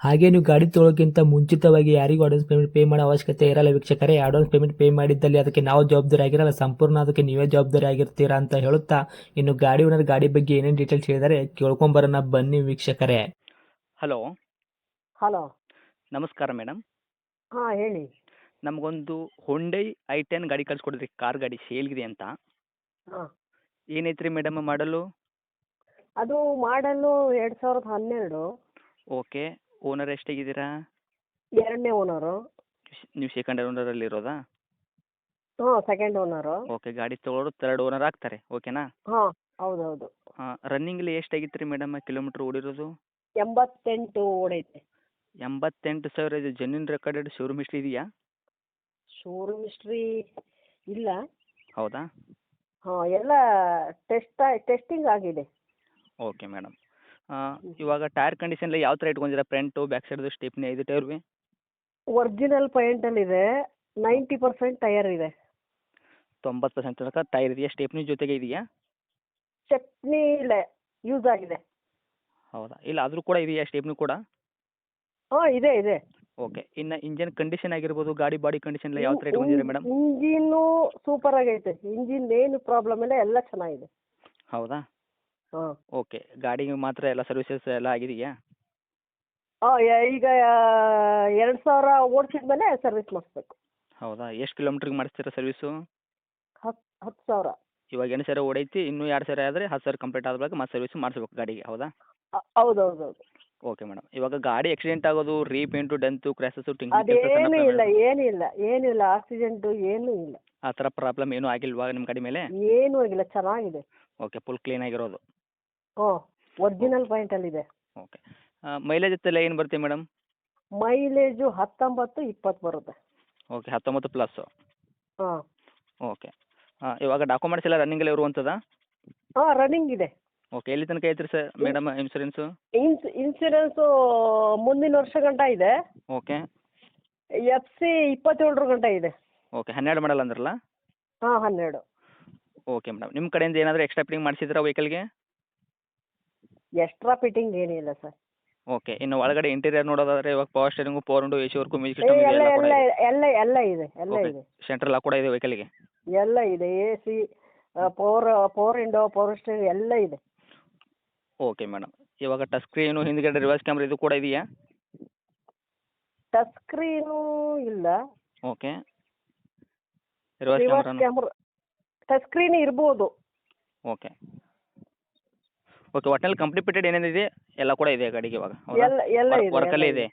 ಹಾಗೆ ನೀವು ಗಾಡಿ ತೊಳೋಕ್ಕಿಂತ ಮುಂಚಿತವಾಗಿ ಯಾರಿಗೂ ಅಡ್ವಾನ್ಸ್ ಪೇಮೆಂಟ್ ಪೇ ಮಾಡೋ ಅವಶ್ಯಕತೆ ಇರಲ್ಲ ವೀಕ್ಷಕರೇ. ಅಡ್ವಾನ್ಸ್ ಪೇಮೆಂಟ್ ಪೇ ಮಾಡಿದ್ದಲ್ಲಿ ಅದಕ್ಕೆ ನಾವು ಜವಾಬ್ದಾರಿ ಆಗಿರಲ್ಲ. ಸಂಪೂರ್ಣ ಅದಕ್ಕೆ ನೀವೇ ಜವಾಬ್ದಾರಿ ಆಗಿರ್ತೀರಾ ಅಂತ ಹೇಳುತ್ತಾ ಇನ್ನು ಗಾಡಿ ಓನರ್ ಗಾಡಿ ಬಗ್ಗೆ ಏನೇನು ಡೀಟೇಲ್ಸ್ ಹೇಳಿದರೆ ಕೇಳ್ಕೊಂಬರೋಣ ಬನ್ನಿ ವೀಕ್ಷಕರೇ. ಹಲೋ ಹಲೋ ನಮಸ್ಕಾರ ಮೇಡಮ್ ಹಾಂ ಹೇಳಿ. ನಮಗೊಂದು ಹೊಂಡೈ ಐ ಟೆನ್ ಗಾಡಿ ಕಳ್ಸಿಕೊಡಿದ್ರಿ ಕಾರ್ ಗಾಡಿ ಸೇಲ್ಗಿದೆ ಅಂತ. ಹಾಂ. ಏನೈತ್ರಿ ಮೇಡಮ್ ಮಾಡಲು? ಅದು ಮಾಡಲು ಎರಡು ಸಾವಿರದ ಹನ್ನೆರಡು. ಓಕೆ ಓನರ್ ಎಷ್ಟಾಗಿದ್ದೀರಾ? ಎರಡನೇ ಓನರು ನೀವು ಸೆಕೆಂಡ್ ಓನರಲ್ಲಿ ಇರೋದಾ? ಹಾಂ ಸೆಕೆಂಡ್ ಓನರು ಓಕೆ ಗಾಡಿ ತಗೊಳ್ಳೋರು ತರ್ಡ್ ಓನರ್ ಆಗ್ತಾರೆ ಓಕೆನಾ ಹಾಂ ಹೌದೌದು. ಹಾಂ ಅಲ್ಲಿ ಎಷ್ಟಾಗಿತ್ತು ರೀ ಮೇಡಮ್ ಕಿಲೋಮೀಟ್ರ್ ಓಡಿರೋದು? ಎಂಬತ್ತೆಂಟು ಓಡೈತೆ. ಎಂಬತ್ತೆಂಟು ಸಾವಿರ ಇದು ಜೆನ್ಯೂನ್ ರೆಕಾರ್ಡೆಡ್ ಶೋರೂಮ್ ಹಿಸ್ಟ್ರಿ ಇದೆಯಾ? ಶೋರೂಮ್ ಹಿಸ್ಟ್ರಿ ಇಲ್ಲ. ಹೌದಾ? ಹಾಂ ಎಲ್ಲ ಟೆಸ್ಟ್ ಟೆಸ್ಟಿಂಗ್ ಆಗಿದೆ. ಓಕೆ ಮೇಡಮ್ ಇವಾಗ ಟೈರ್ ಕಂಡೀಷನ್ ಯಾವ ತರ ಇಟ್ಕೊಂಡಿರ ಫ್ರಂಟ್ ಬ್ಯಾಕ್ ಸೈಡ್ದು ಸ್ಟಿಪ್ನಿ ಇದು ಟೈರ್ ಬಿ ಒರಿಜಿನಲ್ ಇದೆ. ನೈಂಟಿ ಪರ್ಸೆಂಟ್ ಟೈರ್ ಇದೆ. ತೊಂಬತ್ತು ಪರ್ಸೆಂಟ್ ತನಕ ಟೈರ್ ಇದೆಯಾ? ಸ್ಟೆಪ್ನಿ ಜೊತೆಗೆ ಇದೆಯಾ? ಚಟ್ನಿ ಇಲ್ಲ ಯೂಸ್ ಆಗಿದೆ. ಹೌದಾ? ಇಲ್ಲ ಆದರೂ ಕೂಡ ಇದೆಯಾ? ಸ್ಟೆಪ್ನಿ ಕೂಡ? ಹಾಂ ಇದೆ ಇದೆ. ಓಕೆ ಇನ್ನ ಇಂಜಿನ್ ಕಂಡೀಷನ್ ಆಗಿರ್ಬೋದು ಗಾಡಿ ಬಾಡಿ ಕಂಡೀಷನ್ ಎಲ್ಲ ಯಾವ ಥರ ಇಟ್ಕೊಂಡಿದ್ದೀರಾ ಮೇಡಮ್ ಇಂಜಿನ್ ಸೂಪರ್ ಆಗೈತೆ. ಇಂಜಿನ್ ಏನು ಪ್ರಾಬ್ಲಮ್ ಇಲ್ಲ ಎಲ್ಲ ಚೆನ್ನಾಗಿದೆ. ಹೌದಾ? ಹಾಂ. ಓಕೆ ಗಾಡಿಗೆ ಮಾತ್ರ ಎಲ್ಲ ಸರ್ವಿಸಸ್ ಎಲ್ಲ ಆಗಿದೆಯಾ? ಹಾಂ ಈಗ ಎರಡು ಸಾವಿರ ಓಡಿಸಿದ ಮೇಲೆ ಸರ್ವಿಸ್ ಮಾಡಿಸ್ಬೇಕು. ಹೌದಾ? ಎಷ್ಟು ಕಿಲೋಮೀಟರ್ ಮಾಡಿಸ್ತೀರಾ ಸರ್ವಿಸು ಹತ್ತು ಹತ್ತು ಸಾವಿರ. ಇವಾಗ ಎಂಟು ಸಾವಿರ ಓಡೈತಿ ಇನ್ನೂ ಎರಡು ಸಾವಿರ ಆದರೆ ಹತ್ತು ಸಾವಿರ ಕಂಪ್ಲೀಟ್ ಆದ ಬಳಿಕ ಮತ್ತೆ ಸರ್ವಿಸ್ ಮಾಡಿಸ್ಬೇಕು ಗಾಡಿಗೆ ಹೌದಾ? ಹೌದು ಹೌದು ಹೌದು ಓಕೆ ಮೇಡಮ್ ಇವಾಗ ಗಾಡಿ ಆಕ್ಸಿಡೆಂಟ್ ಆಗೋದು ರೀಪೇಂಟು ಡೆಂತು ಕ್ರ್ಯಾಸಸ್ಸು ಅದೇನು ಇಲ್ಲ ಏನೂ ಇಲ್ಲ ಏನಿಲ್ಲ ಇಲ್ಲ ಆಕ್ಸಿಡೆಂಟು ಏನೂ ಇಲ್ಲ. ಆ ಥರ ಪ್ರಾಬ್ಲಮ್ ಏನೂ ಆಗಿಲ್ವಾ ನಿಮ್ಮ ಗಾಡಿ ಮೇಲೆ? ಏನೂ ಆಗಿಲ್ಲ ಚೆನ್ನಾಗಿದೆ. ಓಕೆ ಫುಲ್ ಕ್ಲೀನ್ ಆಗಿರೋದು. ಹ್ಞೂ ಒರಿಜಿನಲ್ ಇದೆ. ಓಕೆ ಮೈಲೇಜ್ ಇತ್ತೆಲ್ಲ ಏನು ಬರ್ತೀವಿ ಮೇಡಮ್ ಮೈಲೇಜು ಹತ್ತೊಂಬತ್ತು ಇಪ್ಪತ್ತು ಬರುತ್ತೆ. ಓಕೆ ಹತ್ತೊಂಬತ್ತು ಪ್ಲಸ್ಸು ಹಾಂ. ಓಕೆ ಇವಾಗ ಡಾಕ್ಯುಮೆಂಟ್ಸ್ ಎಲ್ಲ ರನ್ನಿಂಗಲ್ಲಿ ಇರುವಂಥದ್ದಾ ಹಾಂ ರನ್ನಿಂಗ್ ಇದೆ. ಓಕೆ ಎಲ್ಲಿ ತನಕ ಐತ್ರಿ ಸರ್ ಮೇಡಮ್ ಇನ್ಸೂರೆನ್ಸು ಇನ್ಸ್ ಇನ್ಸೂರೆನ್ಸು ಮುಂದಿನ ವರ್ಷ ಗಂಟ ಇದೆ. ಓಕೆ ಎಫ್ ಸಿ ಇಪ್ಪತ್ತೇಳರ ಗಂಟ ಇದೆ. ಓಕೆ ಹನ್ನೆರಡು ಮಾಡಲ್ಲ ಅಂದ್ರಲ್ಲ? ಹಾಂ ಹನ್ನೆರಡು. ಓಕೆ ಮೇಡಮ್ ನಿಮ್ಮ ಕಡೆಯಿಂದ ಏನಾದರೂ ಎಕ್ಸ್ಟ್ರಾ ಫಿಟ್ಟಿಂಗ್ ಮಾಡಿಸಿದ್ರಾ ವೆಹಿಕಲ್ಗೆ ಎಕ್ಸ್ಟ್ರಾ ಫಿಟ್ಟಿಂಗ್ ಏನಿಲ್ಲ ಸರ್. ಓಕೆ ಇನ್ನು ಒಳಗಡೆ ಇಂಟೀರಿಯರ್ ನೋಡೋದಾದ್ರೆ ಇವಾಗ power steering four into A C work music system ಎಲ್ಲ ಎಲ್ಲ ಕೂಡ ಎಲ್ಲ ಇದೆ. ಎಲ್ಲ ಎಲ್ಲ ಇದೆ ಎಲ್ಲ ಓಕೆ ಇದೆ. ಸೆಂಟ್ರಲ್ ಲಾಕ್ ಕೂಡ ಇದೆ ವೆಹಿಕಲ್ಗೆ ಎಲ್ಲ ಇದೆ A C power power window power steering ಎಲ್ಲ ಇದೆ. ಓಕೆ ಮೇಡಮ್ ಇವಾಗ ಟಚ್ ಸ್ಕ್ರೀನು ಹಿಂದ್ಗಡೆ ರಿವರ್ಸ್ ಕ್ಯಾಮ್ರಾ ಇದು ಕೂಡ ಇದೆಯಾ? ಟಚ್ ಸ್ಕ್ರೀನು ಇಲ್ಲ. Okay reverse camera touch screen ಇರ್ಬೋದು. ಓಕೆ ಓಕೆ ಒಟ್ಟಿನಲ್ಲಿ ಕಂಪ್ಲೀಟೆಡ್ ಏನೇನಿದೆ ಎಲ್ಲ ಕೂಡ ಇದೆ ಗಾಡಿಗೆ ಇವಾಗ. ಎಲ್ಲ ಎಲ್ಲ ಇದೆ ವರ್ಕಲ್ಲೇ ಇದೆ.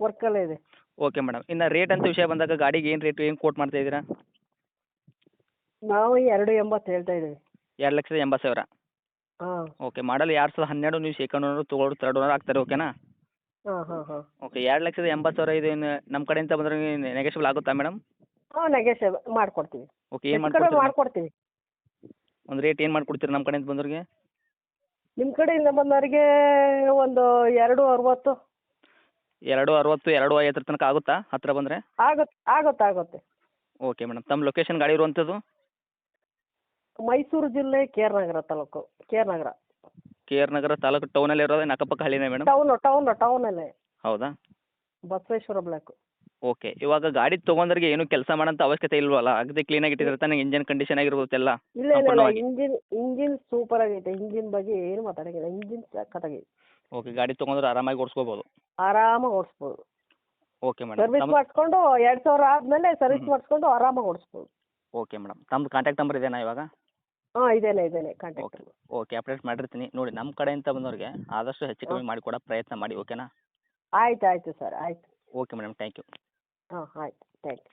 ವರ್ಕಲ್ಲೇ ಇದೆ. ಓಕೆ ಮೇಡಮ್ ಇನ್ನು ರೇಟ್ ಅಂತ ವಿಷಯ ಬಂದಾಗ ಗಾಡಿಗೆ ಏನು ರೇಟ್ ಏನು ಕೋಟ್ ಮಾಡ್ತಾ ಇದ್ದೀರಾ? ನಾವು ಎರಡು ಎಂಬತ್ತು ಹೇಳ್ತಾ ಇದ್ದೀವಿ. ಎರಡು ಲಕ್ಷದ ಎಂಬತ್ತು ಸಾವಿರ. ಹಾಂ. ಓಕೆ ಮಾಡಲ್ ಎರಡು ಸಾವಿರದ ಹನ್ನೆರಡು ನೀವು ಸೆಕೆಂಡ್ ಓನರ್ ತೊಗೊಳ್ಳೋರು ತರ್ಡ್ ಓನರ್ ಆಗ್ತಾರೆ ಓಕೆನಾ ಹಾಂ ಹಾಂ ಹಾಂ. ಓಕೆ ಎರಡು ಲಕ್ಷದ ಎಂಬತ್ತು ಸಾವಿರ ಇದು ಏನು ನಮ್ಮ ಕಡೆಯಿಂದ ಬಂದ್ರೆ ನೆಗೆಷಬಲ್ ಆಗುತ್ತಾ ಮೇಡಮ್ ಹಾಂ ನೆಗೆಷಬಲ್ ಮಾಡ್ಕೊಡ್ತೀವಿ. ಓಕೆ ಏನು ಮಾಡ್ಕೊಡ್ತೀವಿ. ಒಂದು ರೇಟ್ ಏನು ಮಾಡ್ಕೊಡ್ತೀರಾ ನಮ್ಮ ಕಡೆಯಿಂದ ಬಂದವ್ರಿಗೆ? ನಿಮ್ಮ ಕಡೆಯಿಂದ ಬಂದವರಿಗೆ ಒಂದು ಎರಡು ಅರವತ್ತು. ಎರಡು ಅರವತ್ತು ಎರಡು ಐವತ್ತರ ತನಕ ಆಗುತ್ತಾ ಹತ್ತಿರ ಬಂದರೆ? ಆಗುತ್ತೆ ಆಗುತ್ತೆ ಆಗುತ್ತೆ. Okay madam. ತಮ್ಮ ಲೊಕೇಶನ್ ಗಾಡಿ ಇರುವಂಥದ್ದು ಮೈಸೂರು ಜಿಲ್ಲೆ ಕೆ ಆರ್ ನಗರ ತಾಲೂಕು ಕೆ ಆರ್ ನಗರ ಕೆ ಆರ್ ನಗರ ತಾಲೂಕು ಟೌನಲ್ಲಿ ಇರೋದೇ ಅಕ್ಕಪಕ್ಕ ಹಳ್ಳಿನೇ ಮೇಡಮ್? ಟೌನು ಟೌನು ಟೌನಲ್ಲೇ ಹೌದಾ? ಬಸವೇಶ್ವರ ಬ್ಲಾಕ್ ಓಕೆ ಇವಾಗ ಗಾಡಿ ತೊಗೊಂಡ್ರಿಗೆ ಏನು ಕೆಲಸ ಮಾಡೋಂಥ ಅವಶ್ಯಕತೆ ಇಲ್ವಲ್ಲ? ಅಗದಿ ಕ್ಲೀನಾಗಿ ಇಟ್ಟಿದ್ರೆ ತಾನೇ ಇಂಜನ್ ಕಂಡೀಷನ್ ಆಗಿರ್ಬೋದು ಎಲ್ಲ ಇಲ್ಲ ಇಲ್ಲ ಇಲ್ಲ. ಸಂಪೂರ್ಣವಾಗಿ. ಇಂಜಿನ್ ಇಂಜಿನ್ ಸೂಪರ್ ಆಗೈತೆ. ಇಂಜಿನ್ ಬಗ್ಗೆ ಏನು ಮಾತಾಡಂಗಿಲ್ಲ ಇಂಜಿನ್ ಸಖತ್ತಾಗೈತೆ ಓಕೆ ಗಾಡಿ ತೊಗೊಂಡ್ರೆ ಆರಾಮಾಗಿ ಓಡಿಸ್ಕೋಬೋದು. ಆರಾಮಾಗಿ ಓಡಿಸ್ಬೋದು. ಓಕೆ ಮೇಡಮ್ ಸರ್ವಿಸ್ ತಮ್ಮ ಮಾಡಿಸ್ಕೊಂಡು ಎರಡು ಸಾವಿರ ಆದಮೇಲೆ ಸರ್ವಿಸ್ ಮಾಡ್ಸ್ಕೊಂಡು ಆರಾಮಾಗಿ ಓಡಿಸ್ಬೋದು. ಓಕೆ ಮೇಡಮ್ ತಮ್ಮದು ಕಾಂಟ್ಯಾಕ್ಟ್ ನಂಬರ್ ಇದೇನಾ ಇವಾಗ? ಹಾಂ ಇದೇನೆ ಇದೇನೆ ಕಾಂಟ್ಯಾಕ್ಟ್ ಓಕೆ ಅಪ್ಡೇಟ್ ಮಾಡಿರ್ತೀನಿ. ನೋಡಿ ನಮ್ಮ ಕಡೆಯಿಂದ ಬಂದವ್ರಿಗೆ ಆದಷ್ಟು ಹೆಚ್ಚು ಕಮ್ಮಿ ಮಾಡಿಕೊಡೋ ಪ್ರಯತ್ನ ಮಾಡಿ ಓಕೆನಾ ಆಯ್ತು ಆಯಿತು ಸರ್. ಆಯ್ತು. ಓಕೆ ಮೇಡಮ್ ಥ್ಯಾಂಕ್ ಯು ಹಾಂ ಆಯ್ತು ಥ್ಯಾಂಕ್ ಯು